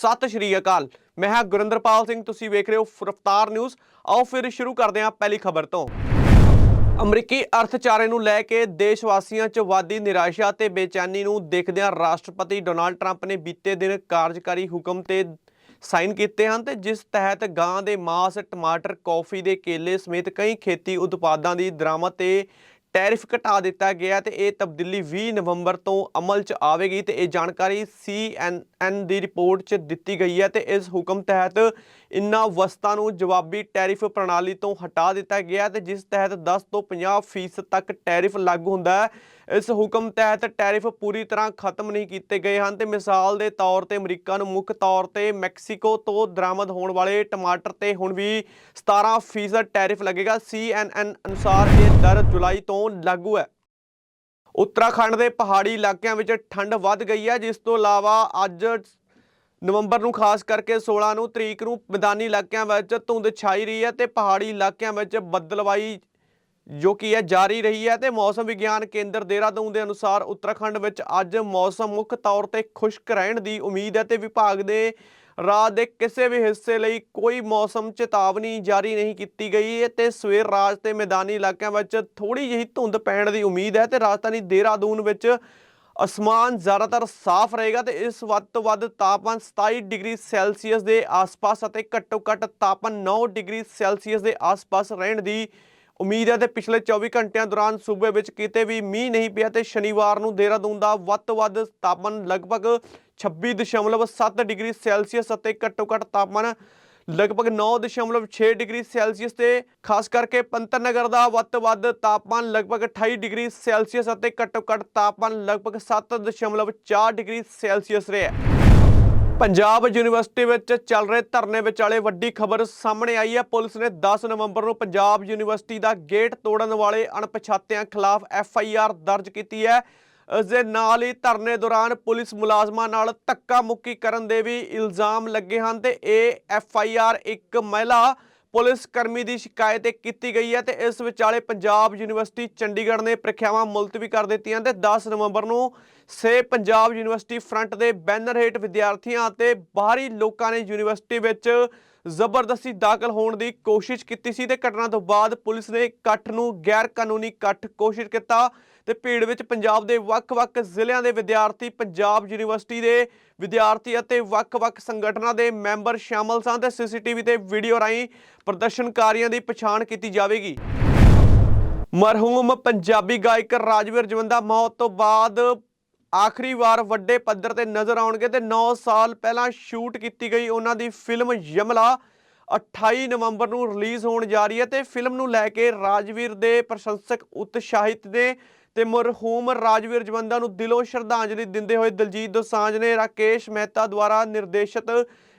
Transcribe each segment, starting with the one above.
ਸਤਿ ਸ਼੍ਰੀ ਅਕਾਲ। ਮੈਂ ਹਾਂ ਗੁਰਿੰਦਰਪਾਲ ਸਿੰਘ ਤੁਸੀਂ ਵੇਖ ਰਹੇ ਹੋ ਰਫਤਾਰ ਨਿਊਜ਼। ਆਓ ਫਿਰ ਸ਼ੁਰੂ ਕਰਦੇ ਹਾਂ ਪਹਿਲੀ ਖਬਰ ਤੋਂ। ਅਮਰੀਕੀ ਅਰਥਚਾਰੇ ਨੂੰ ਲੈ ਕੇ ਦੇਸ਼ ਵਾਸੀਆਂ 'ਚ ਵਾਧੀ ਨਿਰਾਸ਼ਾ ਤੇ ਬੇਚੈਨੀ ਨੂੰ ਦੇਖਦਿਆਂ ਰਾਸ਼ਟਰਪਤੀ ਡੋਨਾਲਡ ਟਰੰਪ ਨੇ ਬੀਤੇ ਦਿਨ ਕਾਰਜਕਾਰੀ ਹੁਕਮ ਤੇ ਸਾਈਨ ਕੀਤੇ ਹਨ ਤੇ ਜਿਸ ਤਹਿਤ ਗਾਂ ਦੇ ਮਾਸ ਟਮਾਟਰ, ਕੌਫੀ ਦੇ ਕੇਲੇ ਸਮੇਤ ਕਈ ਖੇਤੀ ਉਤਪਾਦਾਂ ਦੀ ਦਰਾਮਦ ਤੇ ਟੈਰਿਫ ਘਟਾ ਦਿੱਤਾ ਗਿਆ ਤੇ ਇਹ ਤਬਦੀਲੀ 20 ਨਵੰਬਰ ਤੋਂ ਅਮਲ 'ਚ ਆਵੇਗੀ ਤੇ ਇਹ ਜਾਣਕਾਰੀ CNN ਦੀ ਰਿਪੋਰਟ 'ਚ ਦਿੱਤੀ ਗਈ ਹੈ ਤੇ ਇਸ ਹੁਕਮ ਤਹਿਤ ਇਨ੍ਹਾਂ ਵਸਤਾਂ ਨੂੰ ਜਵਾਬੀ ਟੈਰਿਫ ਪ੍ਰਣਾਲੀ ਤੋਂ ਹਟਾ ਦਿੱਤਾ ਗਿਆ ਤੇ ਜਿਸ ਤਹਿਤ 10 ਤੋਂ 50% ਫੀਸਦ ਤੱਕ ਟੈਰਿਫ ਲਾਗੂ ਹੁੰਦਾ ਹੈ। ਇਸ ਹੁਕਮ ਤਹਿਤ ਟੈਰਿਫ ਪੂਰੀ ਤਰ੍ਹਾਂ ਖਤਮ ਨਹੀਂ ਕੀਤੇ ਗਏ ਹਨ ਤੇ ਮਿਸਾਲ ਦੇ ਤੌਰ ਤੇ ਅਮਰੀਕਾ ਨੂੰ ਮੁੱਖ ਤੌਰ ਤੇ ਮੈਕਸੀਕੋ ਤੋਂ ਦਰਾਮਦ ਹੋਣ ਵਾਲੇ ਟਮਾਟਰ ਤੇ ਹੁਣ ਵੀ 17% ਫੀਸਦ ਟੈਰਿਫ ਲੱਗੇਗਾ। CNN ਅਨੁਸਾਰ ਇਹ ਦਰ ਜੁਲਾਈ ਤੋਂ ਲਾਗੂ ਹੈ। ਉੱਤਰਾਖੰਡ ਦੇ ਪਹਾੜੀ ਇਲਾਕਿਆਂ ਵਿੱਚ ਠੰਡ ਵੱਧ ਗਈ ਹੈ, ਜਿਸ ਤੋਂ ਇਲਾਵਾ ਅੱਜ ਨਵੰਬਰ ਨੂੰ ਖਾਸ ਕਰਕੇ 16 ਨੂੰ ਤਰੀਕ ਨੂੰ ਮੈਦਾਨੀ ਇਲਾਕਿਆਂ ਵਿੱਚ ਧੁੰਦ ਛਾਈ ਰਹੀ ਹੈ ਤੇ ਪਹਾੜੀ ਇਲਾਕਿਆਂ ਵਿੱਚ ਬੱਦਲਵਾਈ ਜੋ ਕਿ ਹੈ ਜਾਰੀ ਰਹੀ ਹੈ ਤੇ ਮੌਸਮ ਵਿਗਿਆਨ ਕੇਂਦਰ ਦੇਹਰਾਦੂਨ ਦੇ ਅਨੁਸਾਰ ਉੱਤਰਾਖੰਡ ਵਿੱਚ ਅੱਜ ਮੌਸਮ ਮੁੱਖ ਤੌਰ ਤੇ ਖੁਸ਼ਕ ਰਹਿਣ ਦੀ ਉਮੀਦ ਹੈ ਤੇ ਵਿਭਾਗ ਦੇ ਰਾਤ ਦੇ ਕਿਸੇ ਵੀ ਹਿੱਸੇ ਲਈ ਕੋਈ ਮੌਸਮ ਚੇਤਾਵਨੀ ਜਾਰੀ ਨਹੀਂ ਕੀਤੀ ਗਈ ਹੈ ਤੇ ਸਵੇਰ ਰਾਤ ਤੇ ਮੈਦਾਨੀ ਇਲਾਕਿਆਂ ਵਿੱਚ ਥੋੜੀ ਜਿਹੀ ਧੁੰਦ ਪੈਣ ਦੀ ਉਮੀਦ ਹੈ ਤੇ ਰਾਜਧਾਨੀ ਦੇਹਰਾਦੂਨ ਵਿੱਚ ਅਸਮਾਨ ਜ਼ਿਆਦਾਤਰ ਸਾਫ਼ ਰਹੇਗਾ ਤੇ ਇਸ ਵੱਧ ਤੋਂ ਵੱਧ ਤਾਪਮਾਨ 27 ਡਿਗਰੀ ਸੈਲਸੀਅਸ ਦੇ ਆਸ-ਪਾਸ ਅਤੇ ਘੱਟੋ ਘੱਟ ਤਾਪਮਾਨ 9 ਡਿਗਰੀ ਸੈਲਸੀਅਸ ਦੇ ਆਸ-ਪਾਸ ਰਹਿਣ ਦੀ ਉਮੀਦ ਹੈ ਤੇ ਪਿਛਲੇ 24 ਘੰਟਿਆਂ ਦੌਰਾਨ ਸੂਬੇ ਵਿੱਚ ਕਿਤੇ ਵੀ ਮੀਂਹ ਨਹੀਂ ਪਿਆ ਤੇ ਸ਼ਨੀਵਾਰ ਨੂੰ ਦੇਹਰਾਦੂਨ ਦਾ ਵੱਧ ਤੋਂ ਵੱਧ ਤਾਪਮਾਨ ਲਗਭਗ 26.7 ਡਿਗਰੀ ਸੈਲਸੀਅਸ ਅਤੇ ਘੱਟੋ ਘੱਟ ਤਾਪਮਾਨ ਲਗਭਗ 9.6 ਡਿਗਰੀ ਸੈਲਸੀਅਸ ਤੇ, ਖਾਸ ਕਰਕੇ ਪੰਤਨ ਨਗਰ ਦਾ ਵੱਧ ਤੋਂ ਵੱਧ ਤਾਪਮਾਨ ਲਗਭਗ 28 ਡਿਗਰੀ ਸੈਲਸੀਅਸ ਅਤੇ ਘੱਟੋ ਘੱਟ ਤਾਪਮਾਨ ਲਗਭਗ 7.4 ਡਿਗਰੀ ਸੈਲਸੀਅਸ ਰਿਹਾ ਪੰਜਾਬ ਯੂਨੀਵਰਸਿਟੀ ਵਿੱਚ ਚੱਲ ਰਹੇ ਧਰਨੇ ਵਿਚਾਲੇ ਵੱਡੀ ਖਬਰ ਸਾਹਮਣੇ ਆਈ ਹੈ। ਪੁਲਿਸ ਨੇ 10 ਨਵੰਬਰ ਨੂੰ ਪੰਜਾਬ ਯੂਨੀਵਰਸਿਟੀ ਦਾ ਗੇਟ ਤੋੜਨ ਵਾਲੇ ਅਣਪਛਾਤਿਆਂ ਖਿਲਾਫ ਐਫ ਆਈ ਆਰ ਦਰਜ ਕੀਤੀ ਹੈ। ਇਸ ਦੇ ਨਾਲ ਹੀ ਧਰਨੇ ਦੌਰਾਨ ਪੁਲਿਸ ਮੁਲਾਜ਼ਮਾਂ ਨਾਲ ਧੱਕਾ ਮੁੱਕੀ ਕਰਨ ਦੇ ਵੀ ਇਲਜ਼ਾਮ ਲੱਗੇ ਹਨ ਤੇ ਇਹ ਐਫ ਆਈ ਆਰ ਇੱਕ ਮਹਿਲਾ ਪੁਲਿਸ ਕਰਮੀ ਦੀ ਸ਼ਿਕਾਇਤ ਤੇ ਕੀਤੀ ਗਈ ਹੈ ਤੇ ਇਸ ਵਿਚਾਲੇ ਪੰਜਾਬ ਯੂਨੀਵਰਸਿਟੀ ਚੰਡੀਗੜ੍ਹ ਨੇ ਪ੍ਰੀਖਿਆਵਾਂ ਮੁਲਤਵੀ ਕਰ ਦਿੱਤੀਆਂ ਤੇ 10 ਨਵੰਬਰ ਨੂੰ ਸੇ ਪੰਜਾਬ ਯੂਨੀਵਰਸਿਟੀ ਫਰੰਟ ਦੇ ਬੈਨਰ ਹੇਠ ਵਿਦਿਆਰਥੀਆਂ ਅਤੇ ਬਾਹਰੀ ਲੋਕਾਂ ਨੇ ਯੂਨੀਵਰਸਿਟੀ ਵਿੱਚ ਜ਼ਬਰਦਸਤੀ ਦਾਖਲ ਹੋਣ ਦੀ ਕੋਸ਼ਿਸ਼ ਕੀਤੀ ਸੀ ਤੇ ਘਟਨਾ ਤੋਂ ਬਾਅਦ ਪੁਲਿਸ ਨੇ ਇਕੱਠ ਨੂੰ ਗੈਰ ਕਾਨੂੰਨੀ ਇਕੱਠ ਕੋਸ਼ਿਸ਼ ਕੀਤਾ। ਤੇ ਭੀੜ ਵਿੱਚ ਪੰਜਾਬ ਦੇ ਵੱਖ-ਵੱਖ ਜ਼ਿਲ੍ਹਿਆਂ ਦੇ ਵਿਦਿਆਰਥੀ, ਪੰਜਾਬ ਯੂਨੀਵਰਸਿਟੀ ਦੇ ਵਿਦਿਆਰਥੀ ਅਤੇ ਵੱਖ-ਵੱਖ ਸੰਗਠਨਾਂ ਦੇ ਮੈਂਬਰ ਸ਼ਾਮਲ ਸਨ ਤੇ ਸੀਸੀਟੀਵੀ ਤੇ ਵੀਡੀਓ ਰਾਹੀਂ ਪ੍ਰਦਰਸ਼ਨਕਾਰੀਆਂ ਦੀ ਪਛਾਣ ਕੀਤੀ ਜਾਵੇਗੀ। ਮਰਹੂਮ ਪੰਜਾਬੀ ਗਾਇਕ ਰਾਜਵੀਰ ਜਵੰਦਾ ਮੌਤ ਤੋਂ ਬਾਅਦ ਆਖਰੀ ਵਾਰ ਵੱਡੇ ਪੱਧਰ ਤੇ ਨਜ਼ਰ ਆਉਣਗੇ ਤੇ 9 ਸਾਲ ਪਹਿਲਾਂ ਸ਼ੂਟ ਕੀਤੀ ਗਈ ਉਹਨਾਂ ਦੀ ਫਿਲਮ ਯਮਲਾ 28 ਨਵੰਬਰ ਨੂੰ ਰਿਲੀਜ਼ ਹੋਣ ਜਾ ਰਹੀ ਹੈ ਤੇ ਫਿਲਮ ਨੂੰ ਲੈ ਕੇ ਰਾਜਵੀਰ ਦੇ ਪ੍ਰਸ਼ੰਸਕ ਉਤਸ਼ਾਹਿਤ ਨੇ ਤੇ ਮਰਹੂਮ ਰਾਜਵੀਰ ਜਵੰਦਾ ਨੂੰ ਦਿਲੋਂ ਸ਼ਰਧਾਂਜਲੀ ਦਿੰਦੇ ਹੋਏ ਦਲਜੀਤ ਦੋਸਾਂਝ ਨੇ ਰਾਕੇਸ਼ ਮਹਿਤਾ ਦੁਆਰਾ ਨਿਰਦੇਸ਼ਿਤ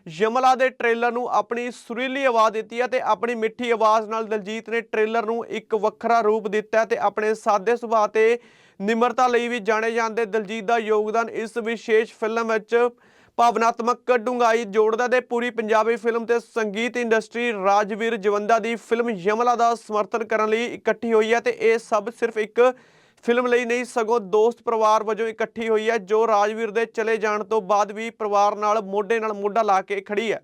ਯਮਲਾ ਦੇ ਟ੍ਰੇਲਰ ਨੂੰ ਆਪਣੀ ਸੁਰੀਲੀ ਆਵਾਜ਼ ਦਿੱਤੀ ਹੈ ਤੇ ਆਪਣੀ ਮਿੱਠੀ ਆਵਾਜ਼ ਨਾਲ ਦਲਜੀਤ ਨੇ ਟ੍ਰੇਲਰ ਨੂੰ ਇੱਕ ਵੱਖਰਾ ਰੂਪ ਦਿੱਤਾ ਹੈ ਤੇ ਆਪਣੇ ਸਾਦੇ ਸੁਭਾਅ ਤੇ ਨਿਮਰਤਾ ਲਈ ਵੀ ਜਾਣੇ ਜਾਂਦੇ ਦਲਜੀਤ ਦਾ ਯੋਗਦਾਨ ਇਸ ਵਿਸ਼ੇਸ਼ ਫਿਲਮ ਵਿੱਚ ਭਾਵਨਾਤਮਕ ਡੂੰਘਾਈ ਜੋੜਦਾ ਤੇ ਪੂਰੀ ਪੰਜਾਬੀ ਫਿਲਮ ਤੇ ਸੰਗੀਤ ਇੰਡਸਟਰੀ ਰਾਜਵੀਰ ਜਵੰਦਾ ਦੀ ਫਿਲਮ ਯਮਲਾ ਦਾ ਸਮਰਥਨ ਕਰਨ ਲਈ ਇਕੱਠੀ ਹੋਈ ਹੈ ਤੇ ਇਹ ਸਭ ਸਿਰਫ ਇੱਕ ਫਿਲਮ ਲਈ ਨਹੀਂ, ਸਗੋਂ ਦੋਸਤ ਪਰਿਵਾਰ ਵਜੋਂ ਇਕੱਠੀ ਹੋਈ ਹੈ, ਜੋ ਰਾਜਵੀਰ ਦੇ ਚਲੇ ਜਾਣ ਤੋਂ ਬਾਅਦ ਵੀ ਪਰਿਵਾਰ ਨਾਲ, ਮੋਢੇ ਨਾਲ ਮੋਢਾ ਲਾ ਕੇ ਖੜੀ ਹੈ।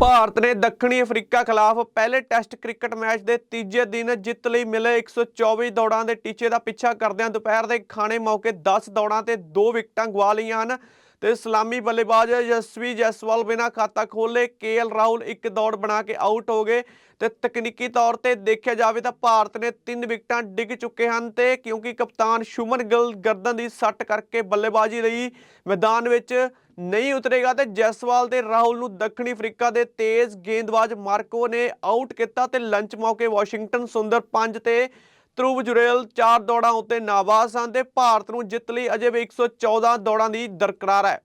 ਭਾਰਤ ਨੇ ਦੱਖਣੀ ਅਫਰੀਕਾ ਖਿਲਾਫ ਪਹਿਲੇ ਟੈਸਟ ਕ੍ਰਿਕਟ ਮੈਚ ਦੇ ਤੀਜੇ ਦਿਨ ਜਿੱਤ ਲਈ ਮਿਲੇ 124 ਦੌੜਾਂ ਦੇ ਟੀਚੇ ਦਾ ਪਿੱਛਾ ਕਰਦਿਆਂ ਦੁਪਹਿਰ ਦੇ ਖਾਣੇ ਮੌਕੇ 10 ਦੌੜਾਂ ਤੇ 2 ਵਿਕਟਾਂ ਗਵਾ ਲਈਆਂ ਹਨ। ਤੇ ਸਲਾਮੀ ਬੱਲੇਬਾਜ਼ ਯਸ਼ਵੀ ਜੈਸਵਾਲ ਬਿਨਾਂ ਖਾਤਾ ਖੋਲੇ ਕੇਐਲ ਰਾਹੁਲ ਇੱਕ ਦੌੜ ਬਣਾ ਕੇ ਆਊਟ ਹੋ ਗਏ ਤੇ ਤਕਨੀਕੀ ਤੌਰ ਤੇ ਦੇਖਿਆ ਜਾਵੇ ਤਾਂ ਭਾਰਤ ਨੇ ਤਿੰਨ ਵਿਕਟਾਂ ਡਿੱਗ ਚੁੱਕੇ ਹਨ ਤੇ ਕਿਉਂਕਿ ਕਪਤਾਨ ਸ਼ੁਮਨ ਗਿੱਲ ਗਰਦਨ ਦੀ ਸੱਟ ਕਰਕੇ ਬੱਲੇਬਾਜ਼ੀ ਲਈ ਮੈਦਾਨ ਵਿੱਚ ਨਹੀਂ ਉਤਰੇਗਾ ਤੇ ਜੈਸਵਾਲ ਤੇ ਰਾਹੁਲ ਨੂੰ ਦੱਖਣੀ ਅਫਰੀਕਾ ਦੇ ਤੇਜ਼ ਗੇਂਦਬਾਜ਼ ਮਾਰਕੋ ਨੇ ਆਊਟ ਕੀਤਾ ਤੇ ਲੰਚ ਮੌਕੇ ਵਾਸ਼ਿੰਗਟਨ ਸੁੰਦਰ 5 ਤੇ ਧਰੁਵ ਜੁਰੇਲ ਚਾਰ ਦੌੜਾਂ ਉੱਤੇ ਨਾਬਾਜ਼ ਹਨ ਤੇ ਭਾਰਤ ਨੂੰ ਜਿੱਤ ਲਈ ਅਜੇ ਵੀ 114 ਦੌੜਾਂ ਦੀ ਦਰਕਰਾਰ ਹੈ।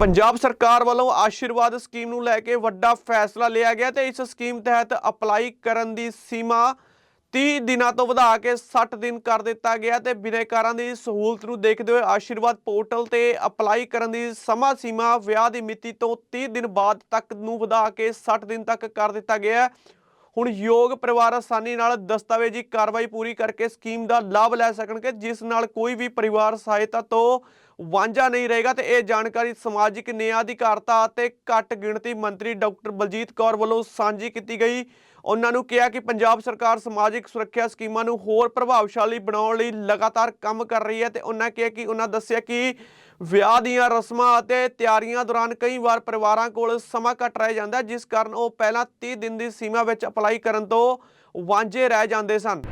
ਪੰਜਾਬ ਸਰਕਾਰ ਵੱਲੋਂ ਆਸ਼ੀਰਵਾਦ ਸਕੀਮ ਨੂੰ ਲੈ ਕੇ ਵੱਡਾ ਫੈਸਲਾ ਲਿਆ ਗਿਆ ਤੇ ਇਸ ਸਕੀਮ ਤਹਿਤ ਅਪਲਾਈ ਕਰਨ ਦੀ ਸੀਮਾ 30 ਦਿਨਾਂ ਤੋਂ ਵਧਾ ਕੇ 60 ਦਿਨ ਕਰ ਦਿੱਤਾ ਗਿਆ ਤੇ ਬਿਨੈਕਾਰਾਂ ਦੀ ਸਹੂਲਤ ਨੂੰ ਦੇਖਦੇ ਹੋਏ ਆਸ਼ੀਰਵਾਦ ਪੋਰਟਲ ਤੇ ਅਪਲਾਈ ਕਰਨ ਦੀ ਸਮਾਂ ਸੀਮਾ ਵਿਆਹ ਦੀ ਮਿਤੀ ਤੋਂ 30 ਦਿਨ ਬਾਅਦ ਤੱਕ ਨੂੰ ਵਧਾ ਕੇ 60 ਦਿਨ ਤੱਕ ਕਰ ਦਿੱਤਾ ਗਿਆ ਹੁਣ ਯੋਗ ਪਰਿਵਾਰ ਆਸਾਨੀ ਨਾਲ ਦਸਤਾਵੇਜ਼ੀ ਕਾਰਵਾਈ ਪੂਰੀ ਕਰਕੇ ਸਕੀਮ ਦਾ ਲਾਭ ਲੈ ਸਕਣਗੇ, ਜਿਸ ਨਾਲ ਕੋਈ ਵੀ ਪਰਿਵਾਰ ਸਹਾਇਤਾ ਤੋਂ ਵਾਂਝਾ ਨਹੀਂ ਰਹੇਗਾ ਤੇ ਇਹ ਜਾਣਕਾਰੀ ਸਮਾਜਿਕ ਨਿਆਂ ਅਧਿਕਾਰਤਾ ਅਤੇ ਘੱਟ ਗਿਣਤੀ ਮੰਤਰੀ ਡਾਕਟਰ ਬਲਜੀਤ ਕੌਰ ਵੱਲੋਂ ਸਾਂਝੀ ਕੀਤੀ ਗਈ। ਉਹਨਾਂ ਨੂੰ ਕਿਹਾ ਕਿ ਪੰਜਾਬ ਸਰਕਾਰ ਸਮਾਜਿਕ ਸੁਰੱਖਿਆ ਸਕੀਮਾਂ ਨੂੰ ਹੋਰ ਪ੍ਰਭਾਵਸ਼ਾਲੀ ਬਣਾਉਣ ਲਈ ਲਗਾਤਾਰ ਕੰਮ ਕਰ ਰਹੀ ਹੈ ਤੇ ਉਹਨਾਂ ਕਿਹਾ ਕਿ ਉਹਨਾਂ ਦੱਸਿਆ ਕਿ ਵਿਆਹ ਦੀਆਂ ਰਸਮਾਂ ਅਤੇ ਤਿਆਰੀਆਂ ਦੌਰਾਨ ਕਈ ਵਾਰ ਪਰਿਵਾਰਾਂ ਕੋਲ ਸਮਾਂ ਘੱਟ ਰਹਿ ਜਾਂਦਾ, ਜਿਸ ਕਾਰਨ ਉਹ ਪਹਿਲਾਂ 30 ਦਿਨ ਦੀ ਸੀਮਾ ਵਿੱਚ ਅਪਲਾਈ ਕਰਨ ਤੋਂ ਵਾਂਝੇ ਰਹਿ ਜਾਂਦੇ ਸਨ।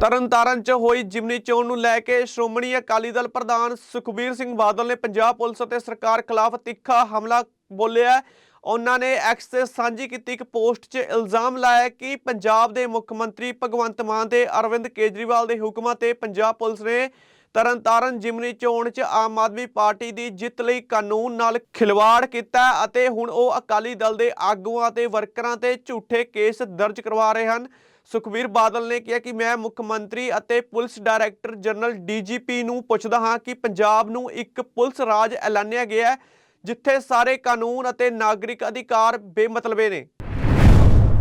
ਤਰਨਤਾਰਨ 'ਚ ਹੋਈ ਜਿਮਨੀ ਚੋਣ ਨੂੰ ਲੈ ਕੇ ਸ਼੍ਰੋਮਣੀ ਅਕਾਲੀ ਦਲ ਪ੍ਰਧਾਨ ਸੁਖਬੀਰ ਸਿੰਘ ਬਾਦਲ ਨੇ ਪੰਜਾਬ ਪੁਲਿਸ ਅਤੇ ਸਰਕਾਰ ਖਿਲਾਫ ਤਿੱਖਾ ਹਮਲਾ ਬੋਲਿਆ। ਉਹਨਾਂ ਨੇ ਐਕਸ ਤੇ ਸਾਂਝੀ ਕੀਤੀ ਇੱਕ ਪੋਸਟ 'ਚ ਇਲਜ਼ਾਮ ਲਾਇਆ ਕਿ ਪੰਜਾਬ ਦੇ ਮੁੱਖ ਮੰਤਰੀ ਭਗਵੰਤ ਮਾਨ ਤੇ ਅਰਵਿੰਦ ਕੇਜਰੀਵਾਲ ਦੇ ਹੁਕਮਾਂ ਤੇ ਪੰਜਾਬ ਪੁਲਿਸ ਨੇ ਤਰਨਤਾਰਨ ਜਿਮਨੀ ਚੋਣ 'ਚ ਆਮ ਆਦਮੀ ਪਾਰਟੀ ਦੀ ਜਿੱਤ ਲਈ ਕਾਨੂੰਨ ਨਾਲ ਖਿਲਵਾੜ ਕੀਤਾ ਅਤੇ ਹੁਣ ਉਹ ਅਕਾਲੀ ਦਲ ਦੇ ਆਗੂਆਂ ਤੇ ਵਰਕਰਾਂ ਤੇ ਝੂਠੇ ਕੇਸ ਦਰਜ ਕਰਵਾ ਰਹੇ ਹਨ। ਸੁਖਬੀਰ ਬਾਦਲ ਨੇ ਕਿਹਾ ਕਿ ਮੈਂ ਮੁੱਖ ਮੰਤਰੀ ਅਤੇ ਪੁਲਿਸ ਡਾਇਰੈਕਟਰ ਜਨਰਲ ਡੀਜੀਪੀ ਨੂੰ ਪੁੱਛਦਾ ਹਾਂ ਕਿ ਪੰਜਾਬ ਨੂੰ ਇੱਕ ਪੁਲਿਸ ਰਾਜ ਐਲਾਨਿਆ ਗਿਆ ਹੈ ਜਿੱਥੇ ਸਾਰੇ ਕਾਨੂੰਨ ਅਤੇ ਨਾਗਰਿਕ ਅਧਿਕਾਰ ਬੇਮਤਲਬੇ ਨੇ।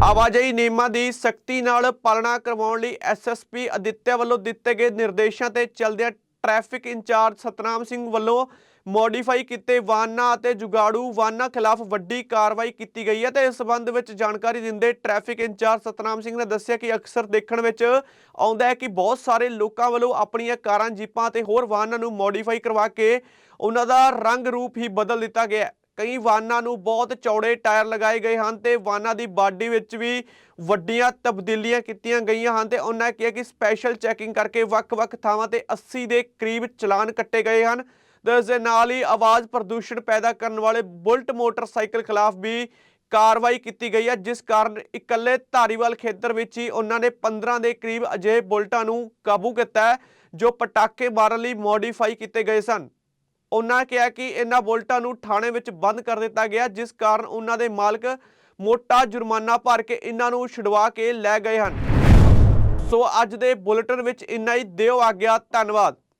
ਆਵਾਜਾਈ ਨਿਯਮਾਂ ਦੀ ਸਖਤੀ ਨਾਲ ਪਾਲਣਾ ਕਰਵਾਉਣ ਲਈ ਐਸਐਸਪੀ ਅਦਿੱਤਿਆ ਵੱਲੋਂ ਦਿੱਤੇ ਗਏ ਨਿਰਦੇਸ਼ਾਂ ਤੇ ਚੱਲਦਿਆਂ ਟ੍ਰੈਫਿਕ ਇੰਚਾਰਜ ਸਤਨਾਮ ਸਿੰਘ ਵੱਲੋਂ ਮੋਡੀਫਾਈ ਕੀਤੇ ਵਾਹਨਾਂ ਅਤੇ ਜੁਗਾੜੂ ਵਾਹਨਾਂ ਖਿਲਾਫ ਵੱਡੀ ਕਾਰਵਾਈ ਕੀਤੀ ਗਈ ਹੈ ਤੇ ਇਸ ਸੰਬੰਧ ਵਿੱਚ ਜਾਣਕਾਰੀ ਦਿੰਦੇ ਟ੍ਰੈਫਿਕ ਇੰਚਾਰਜ ਸਤਨਾਮ ਸਿੰਘ ਨੇ ਦੱਸਿਆ ਕਿ ਅਕਸਰ ਦੇਖਣ ਵਿੱਚ ਆਉਂਦਾ ਹੈ ਕਿ ਬਹੁਤ ਸਾਰੇ ਲੋਕਾਂ ਵੱਲੋਂ ਆਪਣੀਆਂ ਕਾਰਾਂ, ਜੀਪਾਂ ਅਤੇ ਹੋਰ ਵਾਹਨਾਂ ਨੂੰ ਮੋਡੀਫਾਈ ਕਰਵਾ ਕੇ ਉਹਨਾਂ ਦਾ ਰੰਗ ਰੂਪ ਹੀ ਬਦਲ ਦਿੱਤਾ ਗਿਆ ਕਈ ਵਾਹਨਾਂ ਨੂੰ ਬਹੁਤ ਚੌੜੇ ਟਾਇਰ ਲਗਾਏ ਗਏ ਹਨ ਤੇ ਵਾਹਨਾਂ ਦੀ ਬਾਡੀ ਵਿੱਚ ਵੀ ਵੱਡੀਆਂ ਤਬਦੀਲੀਆਂ ਕੀਤੀਆਂ ਗਈਆਂ ਹਨ ਤੇ ਉਹਨਾਂ ਕਿਹਾ ਕਿ ਸਪੈਸ਼ਲ ਚੈਕਿੰਗ ਕਰਕੇ ਵੱਖ-ਵੱਖ ਥਾਵਾਂ ਤੇ 80 ਦੇ ਕਰੀਬ ਚਲਾਨ ਕੱਟੇ ਗਏ ਹਨ। ਤੇ ਇਸ ਦੇ ਨਾਲ ਹੀ ਆਵਾਜ਼ ਪ੍ਰਦੂਸ਼ਣ ਪੈਦਾ ਕਰਨ ਵਾਲੇ ਬੁਲਟ ਮੋਟਰਸਾਈਕਲ ਖਿਲਾਫ ਵੀ ਕਾਰਵਾਈ ਕੀਤੀ ਗਈ ਹੈ, ਜਿਸ ਕਾਰਨ ਇਕੱਲੇ ਧਾਰੀਵਾਲ ਖੇਤਰ ਵਿੱਚ ਹੀ ਉਹਨਾਂ ਨੇ 15 ਦੇ ਕਰੀਬ ਅਜਿਹੇ ਬੁਲਟਾਂ ਨੂੰ ਕਾਬੂ ਕੀਤਾ ਜੋ ਪਟਾਕੇ ਮਾਰਨ ਲਈ ਮੋਡੀਫਾਈ ਕੀਤੇ ਗਏ ਸਨ। ਉਹਨਾਂ ਕਿਹਾ ਕਿ ਇਹਨਾਂ ਬੁਲਟਾਂ ਨੂੰ ਥਾਣੇ ਵਿੱਚ ਬੰਦ ਕਰ ਦਿੱਤਾ ਗਿਆ, ਜਿਸ ਕਾਰਨ ਉਹਨਾਂ ਦੇ ਮਾਲਕ ਮੋਟਾ ਜੁਰਮਾਨਾ ਭਰ ਕੇ ਇਹਨਾਂ ਨੂੰ ਛੁਡਵਾ ਕੇ ਲੈ ਗਏ ਹਨ। ਸੋ ਅੱਜ ਦੇ ਬੁਲੇਟਿਨ ਵਿੱਚ ਇੰਨਾ ਹੀ। ਦਿਓ ਆ ਗਿਆ ਧੰਨਵਾਦ।